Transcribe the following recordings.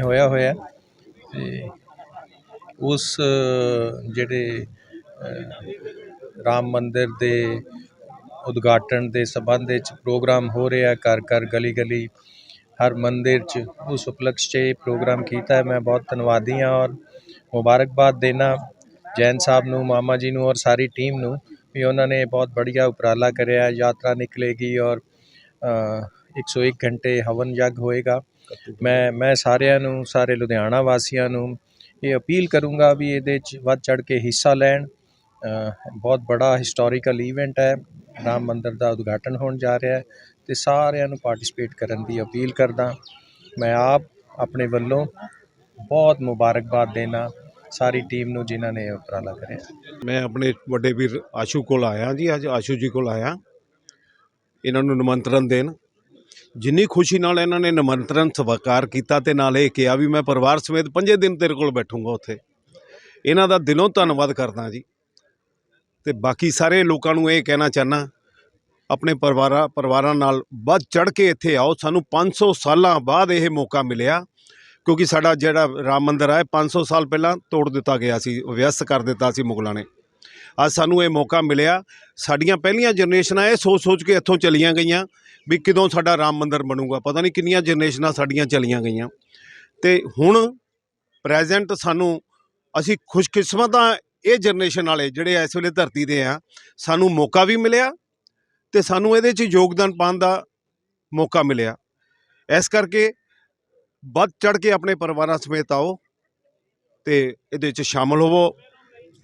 ਹੋਇਆ ਹੋਇਆ ਤੇ ਉਸ ਜਿਹੜੇ ਰਾਮ ਮੰਦਿਰ ਦੇ ਉਦਘਾਟਨ ਦੇ ਸੰਬੰਧ ਵਿੱਚ ਪ੍ਰੋਗਰਾਮ ਹੋ ਰਿਹਾ, ਘਰ ਘਰ ਗਲੀ ਗਲੀ ਹਰ ਮੰਦਿਰ 'ਚ ਉਸ ਉਪਲਕਸ਼ 'ਚ ਇਹ ਪ੍ਰੋਗਰਾਮ ਕੀਤਾ ਮੈਂ ਬਹੁਤ ਧੰਨਵਾਦੀ ਹਾਂ ਔਰ ਮੁਬਾਰਕਬਾਦ ਦੇਣਾ ਜੈਨ ਸਾਹਿਬ ਨੂੰ, ਮਾਮਾ ਜੀ ਨੂੰ ਔਰ ਸਾਰੀ ਟੀਮ ਨੂੰ ਵੀ ਉਹਨਾਂ ਨੇ ਬਹੁਤ ਬੜੀਆ ਉਪਰਾਲਾ ਕਰਿਆ। ਯਾਤਰਾ ਨਿਕਲੇਗੀ ਔਰ 101 ਘੰਟੇ ਹਵਨ ਯੱਗ ਹੋਏਗਾ। ਮੈਂ ਮੈਂ ਸਾਰਿਆਂ ਨੂੰ ਸਾਰੇ ਲੁਧਿਆਣਾ ਵਾਸੀਆਂ ਨੂੰ ਇਹ ਅਪੀਲ ਕਰੂੰਗਾ ਵੀ ਇਹਦੇ 'ਚ ਵੱਧ ਚੜ ਕੇ ਹਿੱਸਾ ਲੈਣ। ਬਹੁਤ ਬੜਾ ਹਿਸਟੋਰੀਕਲ ਇਵੈਂਟ ਹੈ। ਰਾਮ ਮੰਦਿਰ ਦਾ ਉਦਘਾਟਨ ਹੋਣ ਜਾ ਰਿਹਾ ਹੈ ਤੇ ਸਾਰਿਆਂ ਨੂੰ ਪਾਰਟਿਸਿਪੇਟ ਕਰਨ ਦੀ ਅਪੀਲ ਕਰਦਾ। ਮੈਂ ਆਪ ਆਪਣੇ ਵੱਲੋਂ ਬਹੁਤ ਮੁਬਾਰਕਬਾਦ ਦੇਣਾ ਸਾਰੀ ਟੀਮ ਨੂੰ ਜਿਨ੍ਹਾਂ ਨੇ ਉਪਰਾਲਾ ਕਰਿਆ। ਮੈਂ ਆਪਣੇ ਵੱਡੇ ਵੀਰ ਆਸ਼ੂ ਕੋਲ ਆਇਆ ਜੀ ਅੱਜ ਆਸ਼ੂ ਜੀ ਕੋਲ ਆਇਆ। ਇਹਨਾਂ ਨੂੰ ਨਿਮੰਤਰਣ ਦੇਣ। ਜਿੰਨੀ ਖੁਸ਼ੀ ਨਾਲ ਇਹਨਾਂ ਨੇ ਨਿਮੰਤਰਣ ਸਵਾਕਾਰ ਕੀਤਾ ਤੇ ਨਾਲ ਇਹ ਕਿਹਾ ਵੀ ਮੈਂ ਪਰਿਵਾਰ ਸਮੇਤ ਪੰਜੇ ਦਿਨ ਤੇਰੇ ਕੋਲ ਬੈਠੂੰਗਾ ਉੱਥੇ। ਇਹਨਾਂ ਦਾ ਦਿਲੋਂ ਧੰਨਵਾਦ ਕਰਦਾ ਜੀ। ਤੇ ਬਾਕੀ ਸਾਰੇ ਲੋਕਾਂ ਨੂੰ ਇਹ ਕਹਿਣਾ ਚਾਹਨਾ, ਆਪਣੇ ਪਰਿਵਾਰਾਂ ਪਰਿਵਾਰਾਂ ਨਾਲ ਵੱਧ ਚੜ ਕੇ ਇੱਥੇ ਆਓ। ਸਾਨੂੰ 500 ਸਾਲਾਂ ਬਾਅਦ ਇਹ ਮੌਕਾ ਮਿਲਿਆ, ਕਿਉਂਕਿ ਸਾਡਾ ਜਿਹੜਾ ਰਾਮ ਮੰਦਿਰ ਹੈ 500 ਸਾਲ ਪਹਿਲਾਂ ਤੋੜ ਦਿੱਤਾ ਗਿਆ ਸੀ, ਵਿਅਸਤ ਕਰ ਦਿੱਤਾ ਸੀ ਮੁਗਲਾਂ ਨੇ। ਅੱਜ ਸਾਨੂੰ ਇਹ ਮੌਕਾ ਮਿਲਿਆ। ਸਾਡੀਆਂ ਪਹਿਲੀਆਂ ਜਨਰੇਸ਼ਨਾਂ ਇਹ ਸੋਚ ਸੋਚ ਕੇ ਇੱਥੋਂ ਚਲੀਆਂ ਗਈਆਂ ਵੀ ਕਿਦੋਂ ਸਾਡਾ ਰਾਮ ਮੰਦਿਰ ਬਣੂਗਾ। ਪਤਾ ਨਹੀਂ ਕਿੰਨੀਆਂ ਜਨਰੇਸ਼ਨਾਂ ਸਾਡੀਆਂ ਚਲੀਆਂ ਗਈਆਂ। ਤੇ ਹੁਣ ਪ੍ਰੈਜ਼ੈਂਟ ਸਾਨੂੰ, ਅਸੀਂ ਖੁਸ਼ਕਿਸਮਤ ਹਾਂ ਇਹ ਜਨਰੇਸ਼ਨ ਵਾਲੇ ਜਿਹੜੇ ਇਸ ਵੇਲੇ ਧਰਤੀ ਦੇ ਆ, ਸਾਨੂੰ ਮੌਕਾ ਵੀ ਮਿਲਿਆ ਤੇ ਸਾਨੂੰ ਇਹਦੇ 'ਚ ਯੋਗਦਾਨ ਪਾਉਣ ਦਾ ਮੌਕਾ ਮਿਲਿਆ। ਇਸ ਕਰਕੇ ਵੱਧ ਚੜ ਕੇ ਆਪਣੇ ਪਰਿਵਾਰਾਂ ਸਮੇਤ ਆਓ ਤੇ ਇਹਦੇ 'ਚ ਸ਼ਾਮਲ ਹੋਵੋ।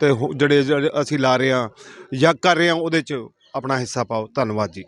ਅਤੇ ਹੋ- ਜਿਹੜੇ ਜਿਹੜੇ ਅਸੀਂ ਲਾ ਰਹੇ ਹਾਂ ਜਾਂ ਕਰ ਰਹੇ ਹਾਂ ਉਹਦੇ 'ਚ ਆਪਣਾ ਹਿੱਸਾ ਪਾਓ। ਧੰਨਵਾਦ ਜੀ।